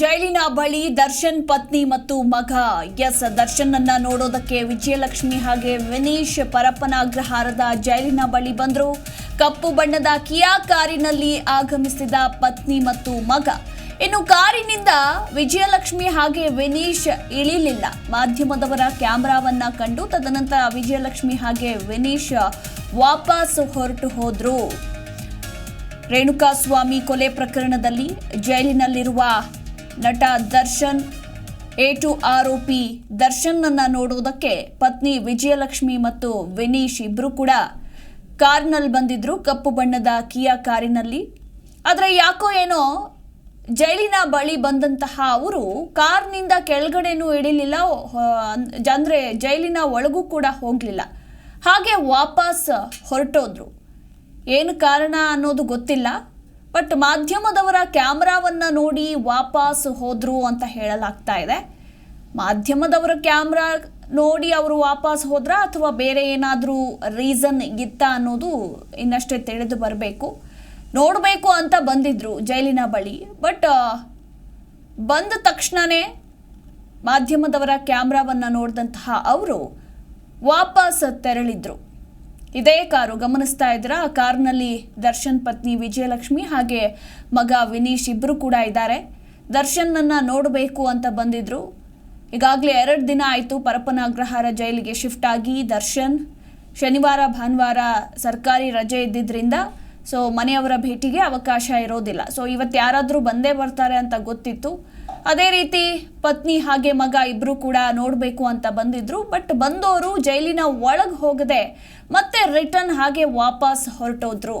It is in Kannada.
ಜೈಲಿನ ಬಳಿ ದರ್ಶನ್ ಪತ್ನಿ ಮತ್ತು ಮಗ. ಎಸ್ ದರ್ಶನ್ ಅನ್ನ ನೋಡೋದಕ್ಕೆ ವಿಜಯಲಕ್ಷ್ಮಿ ಹಾಗೆ ವಿನೀಶ್ ಪರಪ್ಪನ ಅಗ್ರಹಾರದ ಜೈಲಿನ ಬಳಿ ಬಂದರು. ಕಪ್ಪು ಬಣ್ಣದ ಕಿಯಾ ಕಾರಿನಲ್ಲಿ ಆಗಮಿಸಿದ ಪತ್ನಿ ಮತ್ತು ಮಗ. ಇನ್ನು ಕಾರಿನಿಂದ ವಿಜಯಲಕ್ಷ್ಮಿ ಹಾಗೆ ವಿನೀಶ್ ಇಳಿಲಿಲ್ಲ. ಮಾಧ್ಯಮದವರ ಕ್ಯಾಮ್ರಾವನ್ನ ಕಂಡು ತದನಂತರ ವಿಜಯಲಕ್ಷ್ಮಿ ಹಾಗೆ ವಿನೀಶ್ ವಾಪಸ್ ಹೊರಟು ಹೋದ್ರು. ರೇಣುಕಾಸ್ವಾಮಿ ಕೊಲೆ ಪ್ರಕರಣದಲ್ಲಿ ಜೈಲಿನಲ್ಲಿರುವ ನಟ ದರ್ಶನ್ ಎ ಟು ಆರೋಪಿ ದರ್ಶನ್ ಅನ್ನ ನೋಡುವುದಕ್ಕೆ ಪತ್ನಿ ವಿಜಯಲಕ್ಷ್ಮಿ ಮತ್ತು ವಿನೀಶ್ ಇಬ್ಬರು ಕೂಡ ಕಾರ್ನಲ್ಲಿ ಬಂದಿದ್ರು. ಕಪ್ಪು ಬಣ್ಣದ ಕಿಯಾ ಕಾರಿನಲ್ಲಿ. ಆದರೆ ಯಾಕೋ ಏನೋ ಜೈಲಿನ ಬಳಿ ಬಂದಂತಹ ಅವರು ಕಾರ್ನಿಂದ ಕೆಳಗಡೆನೂ ಇಳಿಲಿಲ್ಲ. ಅಂದರೆ ಜೈಲಿನ ಒಳಗೂ ಕೂಡ ಹೋಗಲಿಲ್ಲ. ಹಾಗೆ ವಾಪಸ್ ಹೊರಟೋದ್ರು. ಏನು ಕಾರಣ ಅನ್ನೋದು ಗೊತ್ತಿಲ್ಲ. ಬಟ್ ಮಾಧ್ಯಮದವರ ಕ್ಯಾಮ್ರಾವನ್ನ ನೋಡಿ ವಾಪಸ್ ಹೋದ್ರು ಅಂತ ಹೇಳಲಾಗ್ತಾ ಇದೆ. ಮಾಧ್ಯಮದವರ ಕ್ಯಾಮ್ರಾ ನೋಡಿ ಅವರು ವಾಪಸ್ ಹೋದ್ರ ಅಥವಾ ಬೇರೆ ಏನಾದರೂ ರೀಸನ್ ಇತ್ತ ಅನ್ನೋದು ಇನ್ನಷ್ಟೇ ತಿಳಿದು ಬರಬೇಕು. ನೋಡಬೇಕು ಅಂತ ಬಂದಿದ್ರು ಜೈಲಿನ ಬಳಿ. ಬಟ್ ಬಂದ ತಕ್ಷಣವೇ ಮಾಧ್ಯಮದವರ ಕ್ಯಾಮ್ರಾವನ್ನು ನೋಡಿದಂತಹ ಅವರು ವಾಪಸ್ ತೆರಳಿದ್ರು. ಇದೇ ಕಾರು ಗಮನಿಸ್ತಾ ಇದ್ದೀರಾ? ಆ ಕಾರ್ನಲ್ಲಿ ದರ್ಶನ್, ಪತ್ನಿ ವಿಜಯಲಕ್ಷ್ಮಿ ಹಾಗೆ ಮಗ ವಿನೀಶ್ ಇಬ್ಬರು ಕೂಡ ಇದ್ದಾರೆ. ದರ್ಶನ್ನನ್ನ ನೋಡಬೇಕು ಅಂತ ಬಂದಿದ್ರು. ಈಗಾಗಲೇ ಎರಡು ದಿನ ಆಯಿತು ಪರಪನಾಗ್ರಹಾರ ಜೈಲಿಗೆ ಶಿಫ್ಟ್ ಆಗಿ ದರ್ಶನ್. ಶನಿವಾರ, ಭಾನುವಾರ ಸರ್ಕಾರಿ ರಜೆ ಇದ್ದಿದ್ದರಿಂದ ಸೊ ಮನೆಯವರ ಭೇಟಿಗೆ ಅವಕಾಶ ಇರೋದಿಲ್ಲ. ಸೊ ಇವತ್ತು ಯಾರಾದರೂ ಬಂದೇ ಬರ್ತಾರೆ ಅಂತ ಗೊತ್ತಿತ್ತು. ಅದೇ ರೀತಿ ಪತ್ನಿ ಹಾಗೆ ಮಗ ಇಬ್ರು ಕೂಡ ನೋಡಬೇಕು ಅಂತ ಬಂದಿದ್ರು, ಬಟ್ ಬಂದವರು ಜೈಲಿನ ಒಳಗೆ ಹೋಗದೆ ಮತ್ತೆ ರಿಟರ್ನ್ ಹಾಗೆ ವಾಪಸ್ ಹೊರಟೋದ್ರು.